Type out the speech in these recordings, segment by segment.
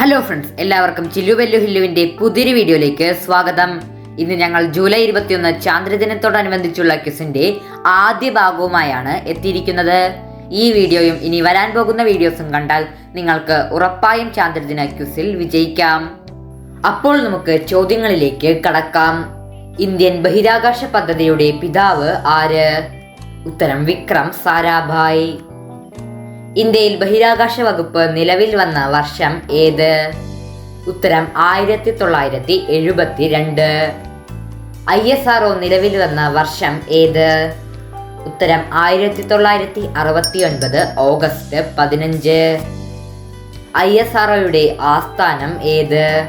Hello friends എല്ലാവർക്കും ചില്ലു വെല്ലു ഹില്ലുവിന്റെ പുതിയൊരു വീഡിയോയിലേക്ക് സ്വാഗതം. ഇന്ന് ഞങ്ങൾ ജൂലൈ ഇരുപത്തിയൊന്ന് ചാന്ദ്രദിനത്തോടനുബന്ധിച്ചുള്ള ക്വിസിന്റെ ആദ്യ ഭാഗവുമായാണ് എത്തിയിരിക്കുന്നത്. ഈ വീഡിയോയും ഇനി വരാൻ പോകുന്ന വീഡിയോസും കണ്ടാൽ നിങ്ങൾക്ക് ഉറപ്പായും ചാന്ദ്രദിന ക്വിസിൽ വിജയിക്കാം. അപ്പോൾ നമുക്ക് ചോദ്യങ്ങളിലേക്ക് കടക്കാം. ഇന്ത്യൻ ബഹിരാകാശ പദ്ധതിയുടെ പിതാവ് ആര്? ഉത്തരം വിക്രം സാരാഭായ്. ഇന്ത്യയിൽ ബഹിരാകാശ വകുപ്പ് നിലവിൽ വന്ന വർഷം ഏത്? ഉത്തരം ആയിരത്തി തൊള്ളായിരത്തി എഴുപത്തി രണ്ട് ഐ എസ് ആർ ഒ നിലവിൽ വന്ന വർഷം ഏത്? ഉത്തരം ആയിരത്തി തൊള്ളായിരത്തി അറുപത്തി ഒൻപത് ഓഗസ്റ്റ് പതിനഞ്ച്. ഐ എസ് ആർ ഒയുടെ ആസ്ഥാനം ഏത്?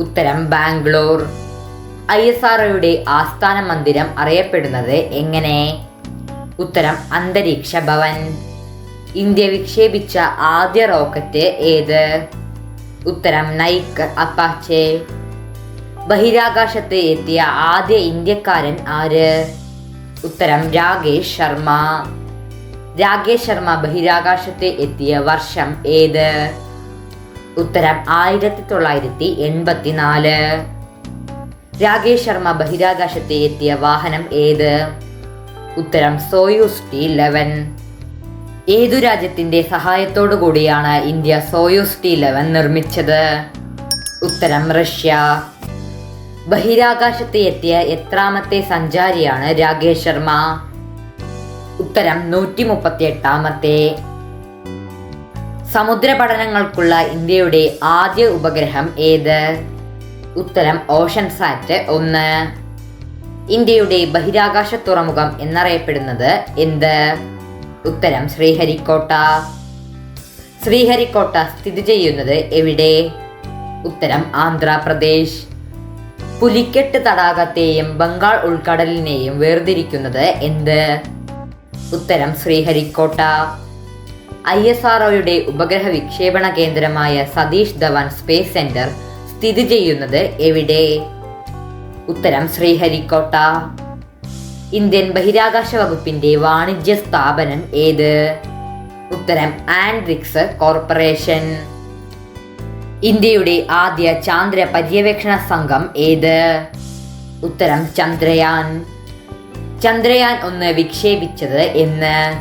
ഉത്തരം ബാംഗ്ലൂർ. ഐ എസ് ആർ ഒയുടെ ആസ്ഥാന മന്ദിരം അറിയപ്പെടുന്നത് എങ്ങനെ? ഉത്തരം അന്തരീക്ഷ ഭവൻ. ഇന്ത്യ വിക്ഷേപിച്ച ആദ്യ റോക്കറ്റ് ഏത്? ഉത്തരം നൈക്ക് അപ്പാച്ചെ. ബഹിരാകാശത്ത് എത്തിയ ആദ്യ ഇന്ത്യക്കാരൻ ആര്? ഉത്തരം രാകേഷ് ശർമ്മ. രാകേഷ് ശർമ്മ ബഹിരാകാശത്ത് എത്തിയ വർഷം ഏത്? ഉത്തരം ആയിരത്തി തൊള്ളായിരത്തി എൺപത്തിനാല് രാകേഷ് ശർമ്മ ബഹിരാകാശത്ത് എത്തിയ വാഹനം ഏത്? ഉത്തരം സോയൂസ് ടി ലെവൻ ഏതു രാജ്യത്തിന്റെ സഹായത്തോടു കൂടിയാണ് ഇന്ത്യ സോയൂസ് ടി ലെവൻ നിർമ്മിച്ചത്? ഉത്തരം റഷ്യ. ബഹിരാകാശത്ത് എത്തിയ എത്രാമത്തെ സഞ്ചാരിയാണ് രാകേഷ് ശർമ്മ? ഉത്തരം നൂറ്റി മുപ്പത്തി എട്ടാമത്തെ സമുദ്ര പഠനങ്ങൾക്കുള്ള ഇന്ത്യയുടെ ആദ്യ ഉപഗ്രഹം ഏത്? ഉത്തരം ഓഷൻ സാറ്റ് ഒന്ന്. ഇന്ത്യയുടെ ബഹിരാകാശ തുറമുഖം എന്നറിയപ്പെടുന്നത് എന്ത്? ഉത്തരം ശ്രീഹരിക്കോട്ട. ശ്രീഹരിക്കോട്ട സ്ഥിതി ചെയ്യുന്നത് എവിടെ? ഉത്തരം ആന്ധ്രാപ്രദേശ്. പുലിക്കെട്ട് തടാകത്തെയും ബംഗാൾ ഉൾക്കടലിനെയും വേർതിരിക്കുന്നത് എന്ത്? ഉത്തരം ശ്രീഹരിക്കോട്ട. ഐ എസ് ആർഒയുടെ ഉപഗ്രഹ വിക്ഷേപണ കേന്ദ്രമായ സതീഷ് ധവാൻ സ്പേസ് സെന്റർ സ്ഥിതി ചെയ്യുന്നത് എവിടെ? ഉത്തരം ശ്രീഹരിക്കോട്ട. ഇന്ത്യൻ ബഹിരാകാശ വകുപ്പിന്റെ വാണിജ്യ സ്ഥാപനം ഏത്? ഉത്തരം ആൻഡ്രിക്സ് കോർപ്പറേഷൻ. ഇന്ത്യയുടെ ആദ്യ ചാന്ദ്ര പര്യവേക്ഷണ സംഘം ഏത്? ഉത്തരം ചന്ദ്രയാൻ. ചന്ദ്രയാൻ ഒന്ന് വിക്ഷേപിച്ചത് എന്ന്.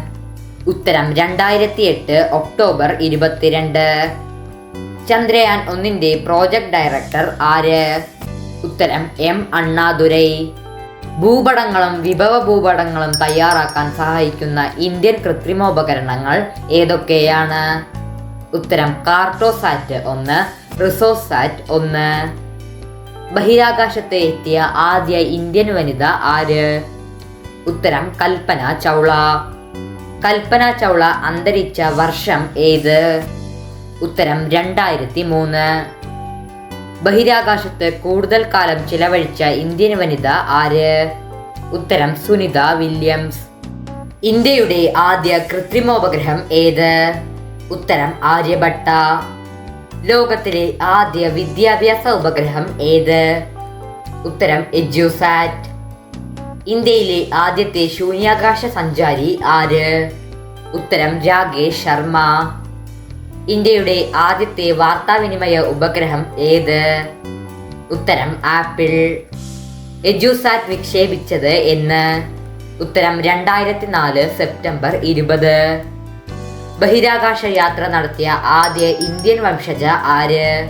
ഉത്തരം രണ്ടായിരത്തി എട്ട് ഒക്ടോബർ ഇരുപത്തിരണ്ട്. ചന്ദ്രയാൻ ഒന്നിന്റെ പ്രോജക്ട് ഡയറക്ടർ ആര്? ഉത്തരം എം അണ്ണാദുരൈ. ഭൂപടങ്ങളും വിഭവ ഭൂപടങ്ങളും തയ്യാറാക്കാൻ സഹായിക്കുന്ന ഇന്ത്യൻ കൃത്രിമോപകരണങ്ങൾ ഏതൊക്കെയാണ്? ഉത്തരം കാർട്ടോസാറ്റ് ഒന്ന് റിസോസാറ്റ് ഒന്ന്. ബഹിരാകാശത്ത് എത്തിയ ആദ്യ ഇന്ത്യൻ വനിത ആര്? ഉത്തരം കൽപ്പന ചൗള. കൽപ്പന ചൗള അന്തരിച്ച വർഷം ഏത്? ഉത്തരം രണ്ടായിരത്തി മൂന്ന് ബഹിരാകാശത്ത് കൂടുതൽ കാലം ചിലവഴിച്ച ഇന്ത്യൻ വനിത ആര്? ഉത്തരം സുനിത വില്യംസ്. ഇന്ത്യയുടെ ആദ്യ കൃത്രിമോപഗ്രഹം ഏത്? ഉത്തരം ആര്യഭട്ട. ലോകത്തിലെ ആദ്യ വിദ്യാഭ്യാസ ഉപഗ്രഹം ഏത്? ഉത്തരം എജ്യൂസാറ്റ് ഇന്ത്യയിലെ ആദ്യത്തെ ശൂന്യാകാശ സഞ്ചാരി ആര്? ഉത്തരം രാകേഷ് ശർമ്മ. ഇന്ത്യയുടെ ആദ്യത്തെ വാർത്താവിനിമയ ഉപഗ്രഹം ഏത്? ഉത്തരം ആപ്പിൾ. എജുസാറ്റ് വിക്ഷേപിച്ചത് എന്ന്. ഉത്തരം രണ്ടായിരത്തി നാല് സെപ്റ്റംബർ ഇരുപത്. ബഹിരാകാശ യാത്ര നടത്തിയ ആദ്യ ഇന്ത്യൻ വംശജ ആര്?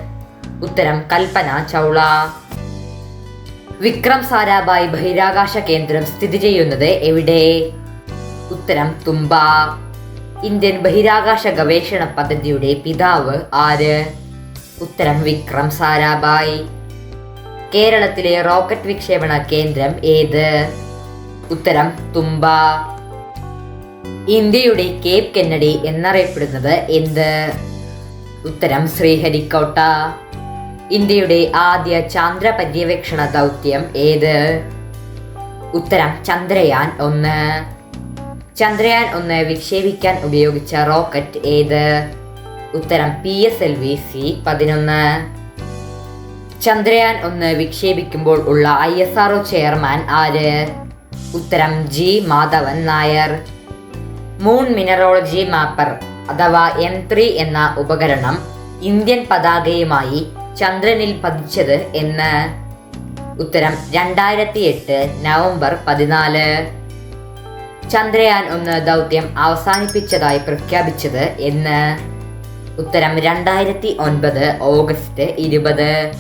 ഉത്തരം കൽപ്പന ചൗള. വിക്രം സാരാഭായ് ബഹിരാകാശ കേന്ദ്രം സ്ഥിതി ചെയ്യുന്നത് എവിടെ? ഉത്തരം തുമ്പ ഇന്ത്യൻ ബഹിരാകാശ ഗവേഷണ പദ്ധതിയുടെ പിതാവ് ആര്? ഉത്തരം വിക്രം സാരാഭായ്. കേരളത്തിലെ റോക്കറ്റ് വിക്ഷേപണ കേന്ദ്രം ഏത്? ഉത്തരം തുമ്പ ഇന്ത്യയുടെ കേപ് കെന്നഡി എന്നറിയപ്പെടുന്നത് എന്ത്? ഉത്തരം ശ്രീഹരിക്കോട്ട. ഇന്ത്യയുടെ ആദ്യ ചാന്ദ്ര പര്യവേക്ഷണ ദൗത്യം ഏത്? ഉത്തരം ചന്ദ്രയാൻ ഒന്ന്. ചന്ദ്രയാൻ ഒന്ന് വിക്ഷേപിക്കാൻ ഉപയോഗിച്ച റോക്കറ്റ് ഏത്? ഉത്തരം P S L V C പതിനൊന്ന്. ചന്ദ്രയാൻ ഒന്ന് വിക്ഷേപിക്കുമ്പോൾ ഉള്ള ഐ എസ് ആർ ചെയർമാൻ ആര്? ഉത്തരം G Madhavan Nair. Moon mineralogy mapper അഥവാ എം ത്രീ എന്ന ഉപകരണം ഇന്ത്യൻ പതാകയുമായി ചന്ദ്രനിൽ പതിച്ചത് എന്ന്. ഉത്തരം രണ്ടായിരത്തി എട്ട് നവംബർ പതിനാല്. ചന്ദ്രയാൻ ഒന്ന് ദൗത്യം അവസാനിപ്പിച്ചതായി പ്രഖ്യാപിച്ചത് എന്ന്. ഉത്തരം രണ്ടായിരത്തി ഒൻപത് ഓഗസ്റ്റ് ഇരുപത്.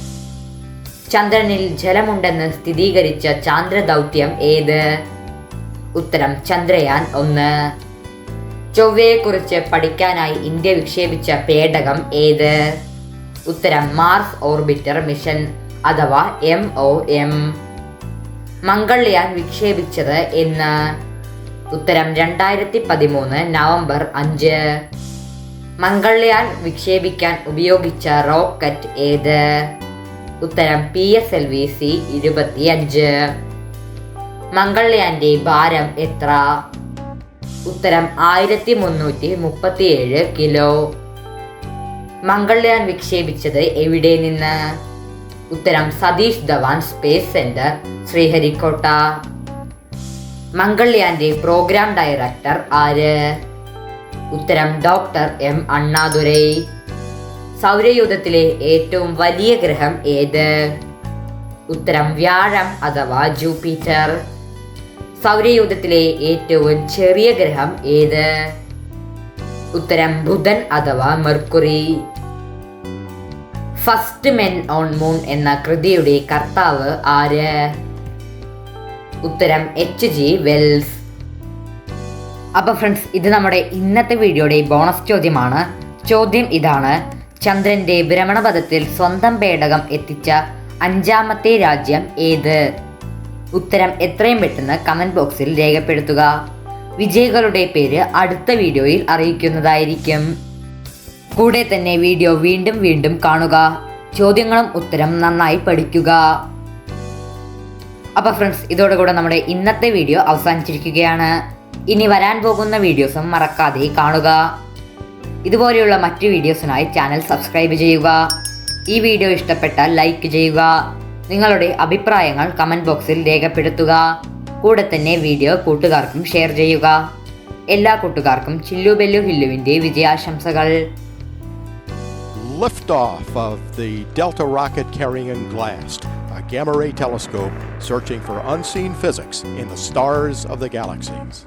ചന്ദ്രനിൽ ജലമുണ്ടെന്ന് സ്ഥിരീകരിച്ച ചാന്ദ്ര ദൗത്യം ഏത്? ഉത്തരം ചന്ദ്രയാൻ ഒന്ന്. ചൊവ്വയെക്കുറിച്ച് പഠിക്കാനായി ഇന്ത്യ വിക്ഷേപിച്ച പേടകം ഏത്? ഉത്തരം മാർസ് ഓർബിറ്റർ മിഷൻ അഥവാ എം ഒ എം. മംഗൾയാൻ വിക്ഷേപിച്ചത് എന്ന്. ഉത്തരം രണ്ടായിരത്തി പതിമൂന്ന് നവംബർ അഞ്ച്. മംഗൾയാൻ വിക്ഷേപിക്കാൻ ഉപയോഗിച്ച റോക്കറ്റ് ഏത്? ഉത്തരം P S L V C ഇരുപത്തിയഞ്ച്. മംഗൾയാന്റെ ഭാരം എത്ര? ഉത്തരം ആയിരത്തി മുന്നൂറ്റി മുപ്പത്തിയേഴ് കിലോ. മംഗൾയാൻ വിക്ഷേപിച്ചത് എവിടെ നിന്ന്? ഉത്തരം സതീഷ് ധവാൻ സ്പേസ് സെന്റർ ശ്രീഹരിക്കോട്ട. മംഗൾയാന്റെ പ്രോഗ്രാം ഡയറക്ടർ ആര്? ഉത്തരം ഡോക്ടർ എം അണ്ണാദുരൈ. സൗരയൂഥത്തിലെ ഏറ്റവും വലിയ ഗ്രഹം ഏത്? ഉത്തരം വ്യാഴം അഥവാ ജൂപ്പിറ്റർ. സൗരയൂഥത്തിലെ ഏറ്റവും ചെറിയ ഗ്രഹം ഏത്? ഉത്തരം ബുധൻ അഥവാ Mercury. First men on moon എന്ന കൃതിയുടെ കർത്താവ് ആര്? ഉത്തരം എച്ച് ജി വെൽസ് അപ്പൊ ഫ്രണ്ട്സ് ഇത് നമ്മുടെ ഇന്നത്തെ വീഡിയോയുടെ ബോണസ് ചോദ്യമാണ്. ചോദ്യം ഇതാണ്. ചന്ദ്രന്റെ ഭ്രമണപഥത്തിൽ സ്വന്തം പേടകം എത്തിച്ച അഞ്ചാമത്തെ രാജ്യം ഏത്? ഉത്തരം എത്രയും പെട്ടെന്ന് കമന്റ് ബോക്സിൽ രേഖപ്പെടുത്തുക. വിജയികളുടെ പേര് അടുത്ത വീഡിയോയിൽ അറിയിക്കുന്നതായിരിക്കും. കൂടെ തന്നെ വീഡിയോ വീണ്ടും വീണ്ടും കാണുക. ചോദ്യങ്ങളും ഉത്തരം നന്നായി പഠിക്കുക. അപ്പോൾ ഫ്രണ്ട്സ് ഇതോടുകൂടെ നമ്മുടെ ഇന്നത്തെ വീഡിയോ അവസാനിച്ചിരിക്കുകയാണ്. ഇനി വരാൻ പോകുന്ന വീഡിയോസും മറക്കാതെ കാണുക. ഇതുപോലെയുള്ള മറ്റു വീഡിയോസിനായി ചാനൽ സബ്സ്ക്രൈബ് ചെയ്യുക. ഈ വീഡിയോ ഇഷ്ടപ്പെട്ടാൽ ലൈക്ക് ചെയ്യുക. നിങ്ങളുടെ അഭിപ്രായങ്ങൾ കമന്റ് ബോക്സിൽ രേഖപ്പെടുത്തുക. കൂടെ തന്നെ വീഡിയോ കൂട്ടുകാർക്കും ഷെയർ ചെയ്യുക. എല്ലാ കൂട്ടുകാർക്കും ചില്ലു ബെല്ലു ഹില്ലുവിന്റെ വിജയാശംസകൾ. Liftoff of the Delta rocket carrying GLAST, gamma ray telescope searching for unseen physics in the stars of the galaxies.